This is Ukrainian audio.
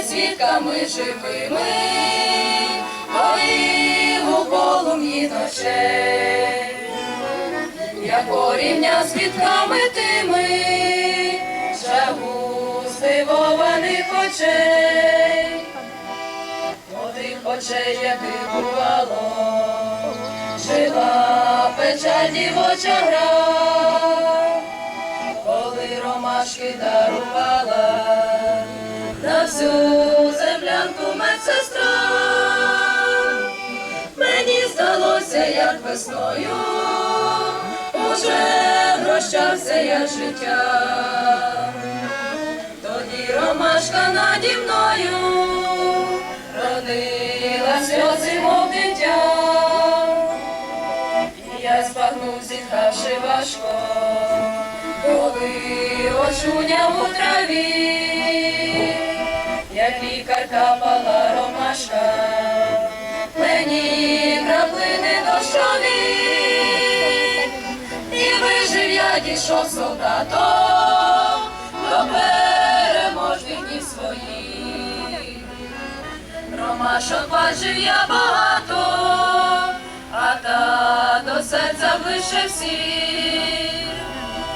є свідками живими, моїм у полум'ї ночей, я порівня свідками тими, жагу здивованих очей, отих очей, яких бувало, жила печаль дівоча гра. Коли ромашки дарувала на медсестра. Мені здалося, як весною уже прощався я життя. Тоді ромашка наді мною родила сльози, мов дитя. Я збагнув, зітхавши важко, коли очуняв у траві, як лікар капала ромашка, мені краплини дощові, і вижив я дійшов солдатом до переможних днів своїх. Ромашок бачив я багато, а та до серця ближче всіх.